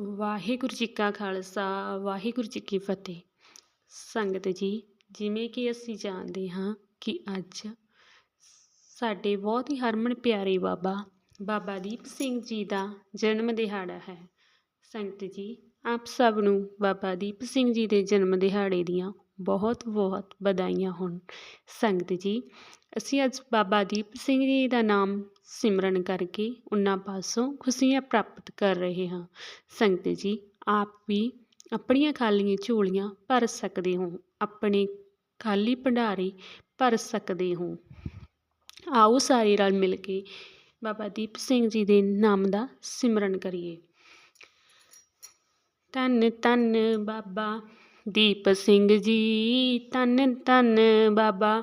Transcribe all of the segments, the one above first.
ਵਾਹਿਗੁਰੂ ਜੀ ਕਾ ਖਾਲਸਾ, ਵਾਹਿਗੁਰੂ ਜੀ ਕੀ ਫਤਿਹ। ਸੰਗਤ ਜੀ, ਜਿਵੇਂ ਕਿ ਅਸੀਂ ਜਾਣਦੇ ਹਾਂ ਕਿ ਅੱਜ ਸਾਡੇ ਬਹੁਤ ਹੀ ਹਰਮਨ ਪਿਆਰੇ ਬਾਬਾ ਬਾਬਾ ਦੀਪ ਸਿੰਘ ਜੀ ਦਾ ਜਨਮ ਦਿਹਾੜਾ ਹੈ। ਸੰਗਤ ਜੀ, ਆਪ ਸਭ ਨੂੰ ਬਾਬਾ ਦੀਪ ਸਿੰਘ ਜੀ ਦੇ ਜਨਮ ਦਿਹਾੜੇ ਦੀਆਂ ਬਹੁਤ ਬਹੁਤ ਵਧਾਈਆਂ ਹੋਣ। ਸੰਗਤ ਜੀ ਅਸੀਂ ਅੱਜ ਬਾਬਾ ਦੀਪ ਸਿੰਘ ਜੀ ਦਾ ਨਾਮ ਸਿਮਰਨ ਕਰਕੇ ਉਹਨਾਂ ਪਾਸੋਂ ਖੁਸ਼ੀਆਂ ਪ੍ਰਾਪਤ ਕਰ ਰਹੇ ਹਾਂ। ਸੰਗਤ ਜੀ, ਆਪ ਵੀ ਆਪਣੀਆਂ ਖਾਲੀਆਂ ਝੋਲੀਆਂ ਭਰ ਸਕਦੇ ਹੋ, ਆਪਣੇ ਖਾਲੀ ਭੰਡਾਰੇ ਭਰ ਸਕਦੇ ਹੋ। ਆਓ ਸਾਰੇ ਰਲ ਮਿਲ ਕੇ ਬਾਬਾ ਦੀਪ ਸਿੰਘ ਜੀ ਦੇ ਨਾਮ ਦਾ ਸਿਮਰਨ ਕਰੀਏ। ਧੰਨ ਧੰਨ ਬਾਬਾ ਦੀਪ ਸਿੰਘ ਜੀ, ਧੰਨ ਧੰਨ ਬਾਬਾ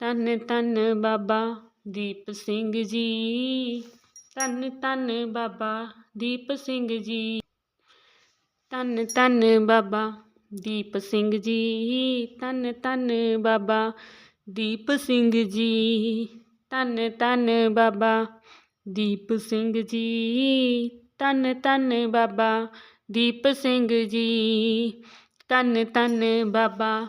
ਧੰਨ ਧੰਨ ਬਾਬਾ ਦੀਪ ਸਿੰਘ ਜੀ। ਧੰਨ ਧੰਨ ਬਾਬਾ ਦੀਪ ਸਿੰਘ ਜੀ। ਧੰਨ ਧੰਨ ਬਾਬਾ ਦੀਪ ਸਿੰਘ ਜੀ। ਧੰਨ ਧੰਨ ਬਾਬਾ ਦੀਪ ਸਿੰਘ ਜੀ। ਧੰਨ ਧੰਨ ਬਾਬਾ ਦੀਪ ਸਿੰਘ ਜੀ। ਧੰਨ ਧੰਨ ਬਾਬਾ ਦੀਪ ਸਿੰਘ ਜੀ। ਧੰਨ ਧੰਨ ਬਾਬਾ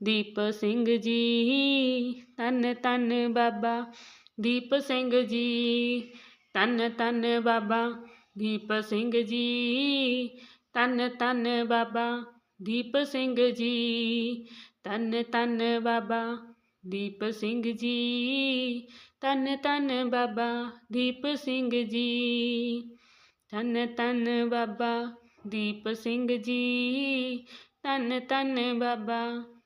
ਦੀਪ ਸਿੰਘ ਜੀ ਧੰਨ ਧੰਨ ਬਾਬਾ ਦੀਪ ਸਿੰਘ ਜੀ ਧੰਨ ਧੰਨ ਬਾਬਾ ਦੀਪ ਸਿੰਘ ਜੀ ਧੰਨ ਧੰਨ ਬਾਬਾ ਦੀਪ ਸਿੰਘ ਜੀ ਧੰਨ ਧੰਨ ਬਾਬਾ ਦੀਪ ਸਿੰਘ ਜੀ ਧੰਨ ਧੰਨ ਬਾਬਾ ਦੀਪ ਸਿੰਘ ਜੀ ਧੰਨ ਧੰਨ ਬਾਬਾ ਦੀਪ ਸਿੰਘ ਜੀ ਧੰਨ ਧੰਨ ਬਾਬਾ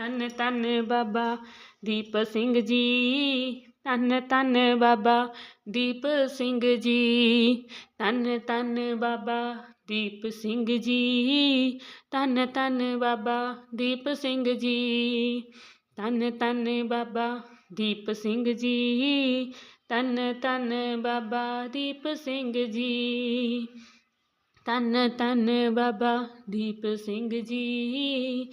ਧੰਨ ਧੰਨ ਬਾਬਾ ਦੀਪ ਸਿੰਘ ਜੀ ਧੰਨ ਧੰਨ ਬਾਬਾ ਦੀਪ ਸਿੰਘ ਜੀ ਧੰਨ ਧੰਨ ਬਾਬਾ ਦੀਪ ਸਿੰਘ ਜੀ ਧੰਨ ਧੰਨ ਬਾਬਾ ਦੀਪ ਸਿੰਘ ਜੀ ਧੰਨ ਧੰਨ ਬਾਬਾ ਦੀਪ ਸਿੰਘ ਜੀ ਧੰਨ ਧੰਨ ਬਾਬਾ ਦੀਪ ਸਿੰਘ ਜੀ ਧੰਨ ਧੰਨ ਬਾਬਾ ਦੀਪ ਸਿੰਘ ਜੀ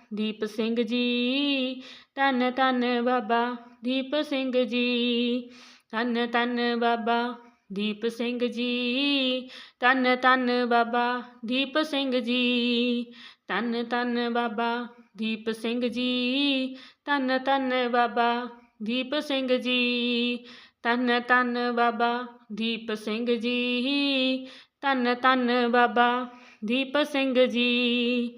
ਦੀਪ ਸਿੰਘ ਜੀ ਧੰਨ ਧੰਨ ਬਾਬਾ ਦੀਪ ਸਿੰਘ ਜੀ ਧੰਨ ਧੰਨ ਬਾਬਾ ਦੀਪ ਸਿੰਘ ਜੀ ਧੰਨ ਧੰਨ ਬਾਬਾ ਦੀਪ ਸਿੰਘ ਜੀ ਧੰਨ ਧੰਨ ਬਾਬਾ ਦੀਪ ਸਿੰਘ ਜੀ ਧੰਨ ਧੰਨ ਬਾਬਾ ਦੀਪ ਸਿੰਘ ਜੀ ਧੰਨ ਧੰਨ ਬਾਬਾ ਦੀਪ ਸਿੰਘ ਜੀ ਧੰਨ ਧੰਨ ਬਾਬਾ ਦੀਪ ਸਿੰਘ ਜੀ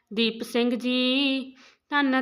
ਦੀਪ ਸਿੰਘ ਜੀ ਧੰਨ ਧੰਨ